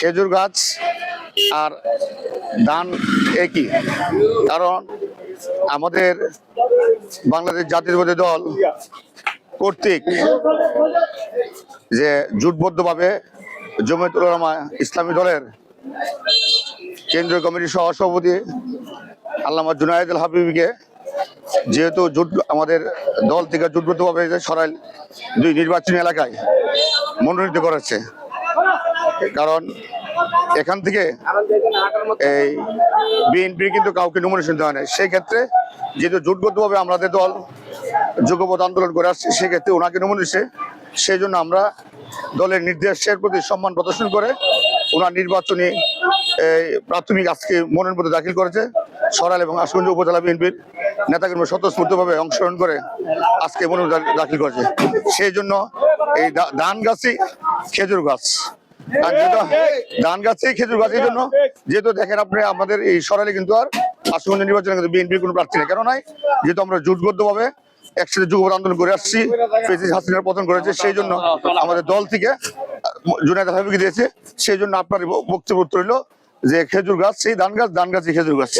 খেজুর গাছ আর ধান একই। কারণ আমাদের বাংলাদেশ জাতীয়তাবাদী দল কর্তৃক যে জোটবদ্ধভাবে জমিয়তুল উলামা ইসলামী দলের কেন্দ্রীয় কমিটির সহসভাপতি আল্লামা জুনায়েদ আল হাবিবকে যেহেতু জোট আমাদের দল থেকে জোটবদ্ধভাবে সরাইল দুই নির্বাচনী এলাকায় মনোনীত করেছে। কারণ এখান থেকে এই বিএনপি কিন্তু কাউকে নমিনেশন দেওয়া নেই। সেই ক্ষেত্রে যেহেতু জোটবদ্ধভাবে আমাদের দল যুগপথ আন্দোলন করে আসছে, সেক্ষেত্রে ওনাকে নমিনেছে সেই জন্য আমরা দলের নির্দেশের প্রতি সম্মান প্রদর্শন করে ওনার নির্বাচনী এই প্রাথমিক আজকে মধ্যে দাখিল করেছে। সরাল এবং আশুগঞ্জ উপজেলা বিএনপির নেতাকর্মী স্বতঃস্ফূর্তভাবে অংশগ্রহণ করে আজকে মনে দাখিল করেছে। সেই জন্য এই ধান গাছই খেজুর গাছ। আর যেহেতু ধান গাছই খেজুর গাছ এই জন্য যেহেতু দেখেন আপনি আমাদের এই সরালে কিন্তু আর আশুগঞ্জ নির্বাচনে কিন্তু বিএনপির কোনো প্রার্থী নেই। কেন নাই? যেহেতু আমরা জোটবদ্ধভাবে একসাথে যুগপথ আন্দোলন করে আসছি প্রেসিডেন্ট হাসিনার পতন করেছে সেই জন্য আমাদের দল থেকে জুনায়দ হাবিবকে দিয়েছে সেই জন্য আপনার বক্তব্য রইল যে খেজুর গাছ সেই ধান গাছ ধান গাছই খেজুর গাছ।